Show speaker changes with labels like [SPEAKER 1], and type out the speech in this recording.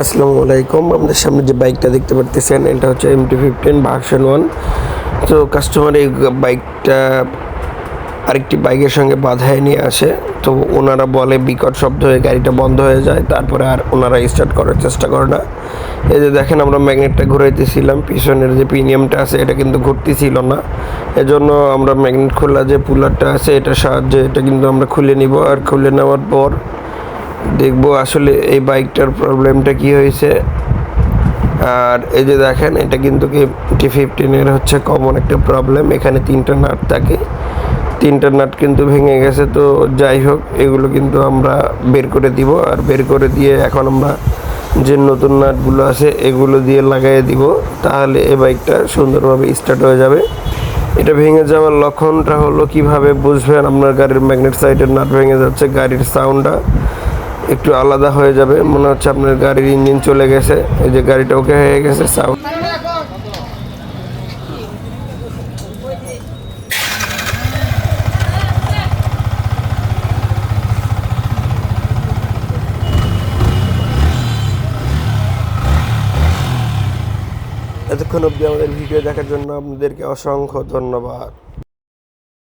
[SPEAKER 1] আসসালামু আলাইকুম। আমাদের সামনে যে বাইকটা দেখতে পারতেছেন, এটা হচ্ছে M T fifteen version one তো কাস্টমার এই বাইকটা আরেকটি বাইকের সঙ্গে বাধায় নিয়ে আসে। তো ওনারা বলে বিকট শব্দ হয়ে গাড়িটা বন্ধ হয়ে যায়, তারপরে আর ওনারা স্টার্ট করার চেষ্টা করে না। এই যে দেখেন আমরা ম্যাগনেটটা ঘুরাইতেছিলাম, পিছনের যে প্রিমিয়ামটা আছে, এটা কিন্তু ঘুরতেছিল না। এজন্য আমরা ম্যাগনেট খোলা যে পুলারটা আছে, এটার সাহায্যে এটা কিন্তু আমরা খুলে নিব। আর খুলে নেওয়ার পর দেখব আসলে এই বাইকটার প্রবলেমটা কি হয়েছে। আর এই যে দেখেন, এটা কিন্তু কি টি ফিফটিনের হচ্ছে কমন একটা প্রবলেম এখানে তিনটা নাট থাকে। তিনটা নাট কিন্তু ভেঙে গেছে, তো যাই হোক, এগুলো কিন্তু আমরা বের করে দিব। আর বের করে দিয়ে এখন আমরা যে নতুন নাটগুলো আছে, এগুলো দিয়ে লাগাই দিব। তাহলে এই বাইকটা সুন্দরভাবে স্টার্ট হয়ে যাবে। এটা ভেঙে যাওয়ার লক্ষণটা হলো কীভাবে বুঝবেন? আপনার গাড়ির ম্যাগনেট সাইডের নাট ভেঙে যাচ্ছে, গাড়ির সাউন্ডটা একটু আলাদা হয়ে যাবে। মনে হচ্ছে আপনার গাড়ির ইঞ্জিন চলে গেছে। এই যে গাড়িটা ওকে হয়ে গেছে সাউন্ড এতক্ষণ অবধি আমাদের ভিডিও দেখার জন্য আপনাদেরকে অসংখ্য ধন্যবাদ।